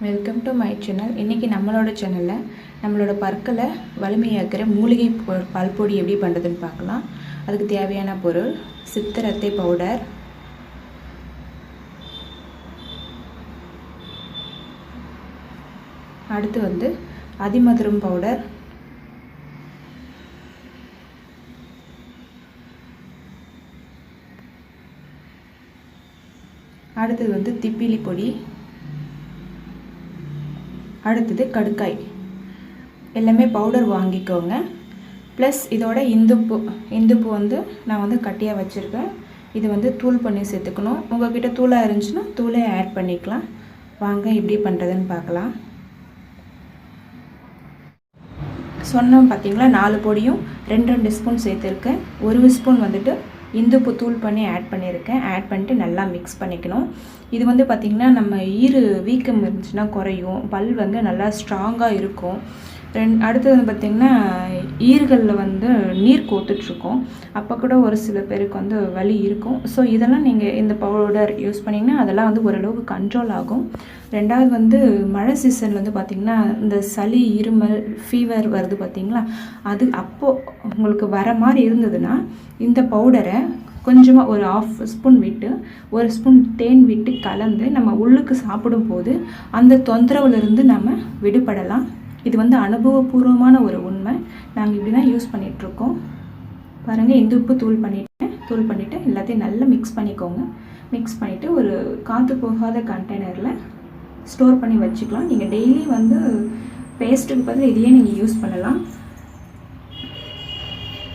Welcome to my channel இன்றைக்கி நம்மளோட சேனலில் நம்மளோட பற்களை வலிமையாக்கிற மூலிகை பொ- பல்பொடி எப்படி பண்ணுறதுன்னு பார்க்கலாம். அதுக்கு தேவையான பொருள் சித்திரத்தை பவுடர் அடுத்து வந்து அதிமதுரம் பவுடர் அடுத்தது வந்து திப்பிலி பொடி. அடுத்தது கடுக்காய். எல்லாமே பவுடர் வாங்கிக்கோங்க. ப்ளஸ் இதோட இந்துப்பு இந்துப்பு வந்து நான் வந்து கட்டியாக வச்சுருக்கேன். இது வந்து தூள் பண்ணி சேர்த்துக்கணும். உங்கள்கிட்ட தூளாக இருந்துச்சுன்னா தூளே ஆட் பண்ணிக்கலாம். வாங்க எப்படி பண்ணுறதுன்னு பார்க்கலாம். சொன்னோம் பார்த்தீங்களா நாலு பொடியும் ரெண்டு ரெண்டு ஸ்பூன் சேர்த்துருக்கேன். ஒரு ஸ்பூன் வந்துட்டு இந்துப்பு தூள் பண்ணி ஆட் பண்ணியிருக்கேன். ஆட் பண்ணிட்டு நல்லா மிக்ஸ் பண்ணிக்கணும். இது வந்து பார்த்திங்கன்னா நம்ம ஈறு வீக்கம் இருந்துச்சுன்னா குறையும். பல் வந்து நல்லா ஸ்ட்ராங்காக இருக்கும். ரெண் அடுத்தது வந்து பார்த்திங்கன்னா ஈறுகளில் வந்து நீர் கோத்துட்ருக்கோம். அப்போ கூட ஒரு சில பேருக்கு வந்து வலி இருக்கும். ஸோ இதெல்லாம் நீங்கள் இந்த பவுடர் யூஸ் பண்ணிங்கன்னா அதெல்லாம் வந்து ஓரளவுக்கு கண்ட்ரோல் ஆகும். ரெண்டாவது வந்து மழை சீசனில் வந்து பார்த்திங்கன்னா இந்த சளி இருமல் ஃபீவர் வருது பார்த்திங்களா அது அப்போது உங்களுக்கு வர மாதிரி இருந்ததுன்னா இந்த பவுடரை கொஞ்சமாக ஒரு ஆஃப் ஸ்பூன் விட்டு ஒரு ஸ்பூன் தேன் விட்டு கலந்து நம்ம உள்ளுக்கு சாப்பிடும்போது அந்த தொந்தரவுலேருந்து நம்ம விடுபடலாம். இது வந்து அனுபவபூர்வமான ஒரு உண்மை. நாங்கள் இப்படி தான் யூஸ் பண்ணிகிட்ருக்கோம் பாருங்கள் இந்த உப்பு தூள் பண்ணிவிட்டேன் தூள் பண்ணிவிட்டு எல்லாத்தையும் நல்லா மிக்ஸ் பண்ணிக்கோங்க. மிக்ஸ் பண்ணிவிட்டு ஒரு காற்று போகாத கண்டெய்னரில் ஸ்டோர் பண்ணி வச்சுக்கலாம். நீங்கள் டெய்லி வந்து பேஸ்ட்டுக்கு பதில் இதையே நீங்கள் யூஸ் பண்ணலாம்.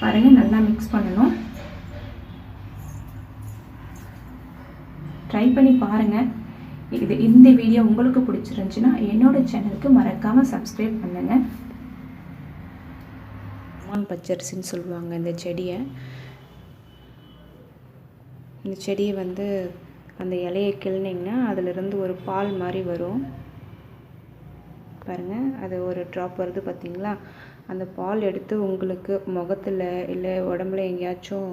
பாருங்கள் நல்லா மிக்ஸ் பண்ணணும். ட்ரை பண்ணி பாருங்கள் இது இந்த வீடியோ உங்களுக்கு பிடிச்சிருந்துச்சுன்னா என்னோட சேனலுக்கு மறக்காமல் சப்ஸ்கிரைப் பண்ணுங்கள் மான் பச்சரிசின்னு சொல்லுவாங்க இந்த செடியை. இந்த செடியை வந்து அந்த இலையை கிள்னிங்கன்னா அதிலிருந்து ஒரு பால் மாதிரி வரும். பாருங்கள் அது ஒரு ட்ராப் வருது பார்த்தீங்களா அந்த பால் எடுத்து உங்களுக்கு முகத்தில் இல்லை உடம்புல எங்கேயாச்சும்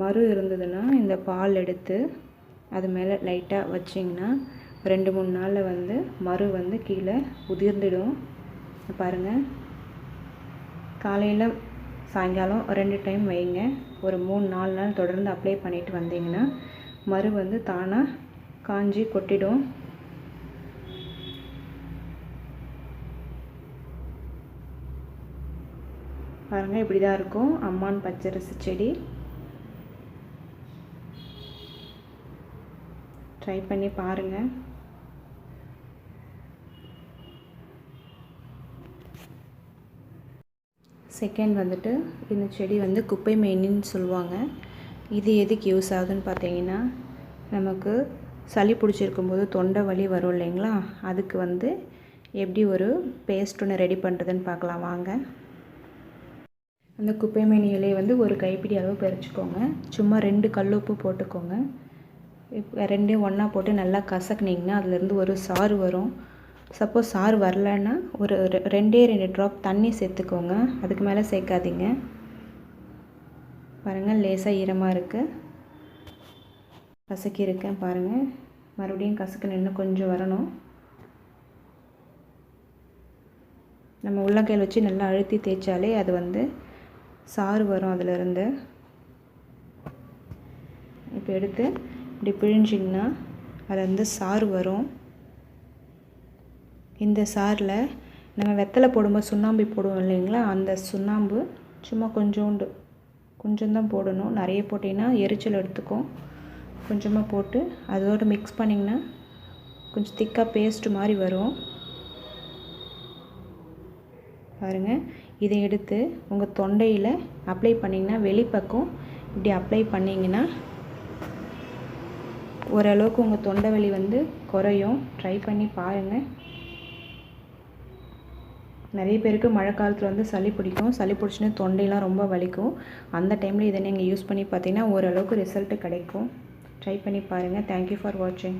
மறு இருந்ததுன்னா இந்த பால் எடுத்து அது மேலே லைட்டாக வச்சிங்கன்னா ரெண்டு மூணு நாளில் வந்து மறு வந்து கீழே உதிர்ந்துடும். பாருங்கள் காலையில் சாயங்காலம் ரெண்டு டைம் வைங்க. ஒரு மூணு நாலு நாள் தொடர்ந்து அப்ளை பண்ணிட்டு வந்தீங்கன்னா மறு வந்து தானாக காஞ்சி கொட்டிடும். பாருங்கள் இப்படி தான் இருக்கும். அம்மான் பச்சரிசி செடி. ட்ரை பண்ணி பாருங்கள் செகண்ட் வந்துட்டு இந்த செடி வந்து குப்பை மேனின்னு சொல்லுவாங்க. இது எதுக்கு யூஸ் ஆகுதுன்னு பார்த்தீங்கன்னா நமக்கு சளி பிடிச்சிருக்கும் போது தொண்டை வலி வரும் இல்லைங்களா? அதுக்கு வந்து எப்படி ஒரு பேஸ்ட் ஒன்று ரெடி பண்ணுறதுன்னு பார்க்கலாம் வாங்க. அந்த குப்பை மேனி இலையை வந்து ஒரு கைப்பிடி அளவு பறிச்சுக்கோங்க. சும்மா ரெண்டு கல்லுப்பு போட்டுக்கோங்க. இப்போ ரெண்டையும் ஒன்றா போட்டு நல்லா கசக்குனிங்கன்னா அதுலேருந்து ஒரு சாறு வரும். சப்போஸ் சாறு வரலன்னா ஒரு ரெண்டே ரெண்டு ட்ராப் தண்ணி சேர்த்துக்கோங்க. அதுக்கு மேலே சேர்க்காதீங்க. பாருங்கள் லேசாக ஈரமாக இருக்குது கசக்கியிருக்கேன் பாருங்கள் மறுபடியும் கசக்கு நின்று கொஞ்சம் வரணும். நம்ம உள்ளங்கையில் வச்சு நல்லா அழுத்தி தேய்ச்சாலே அது வந்து சாறு வரும் அதிலிருந்து. இப்போ எடுத்து இப்படி பிழிஞ்சிங்கன்னா அது வந்து சாறு வரும். இந்த சாறில் நம்ம வெத்தலை போடும்போது சுண்ணாம்பு போடுவோம் இல்லைங்களா? அந்த சுண்ணாம்பு சும்மா கொஞ்சோண்டு கொஞ்சம்தான் போடணும். நிறைய போட்டிங்கன்னா எரிச்சல் எடுத்துக்கும். கொஞ்சமாக போட்டு அதோடு மிக்ஸ் பண்ணிங்கன்னா கொஞ்சம் திக்காக பேஸ்ட்டு மாதிரி வரும். பாருங்கள் இதை எடுத்து உங்கள் தொண்டையில் அப்ளை பண்ணிங்கன்னா வெளிப்பக்கம் இப்படி அப்ளை பண்ணிங்கன்னா ஓரளவுக்கு உங்கள் தொண்டை வலி வந்து குறையும். ட்ரை பண்ணி பாருங்கள் நிறைய பேருக்கு மழை காலத்தில் வந்து சளி பிடிக்கும். சளி பிடிச்சின்னு தொண்டையெல்லாம் ரொம்ப வலிக்கும். அந்த டைமில் இதை நீங்கள் யூஸ் பண்ணி பார்த்தீங்கன்னா ஓரளவுக்கு ரிசல்ட்டு கிடைக்கும். ட்ரை பண்ணி பாருங்கள் தேங்க்யூ ஃபார் வாட்சிங்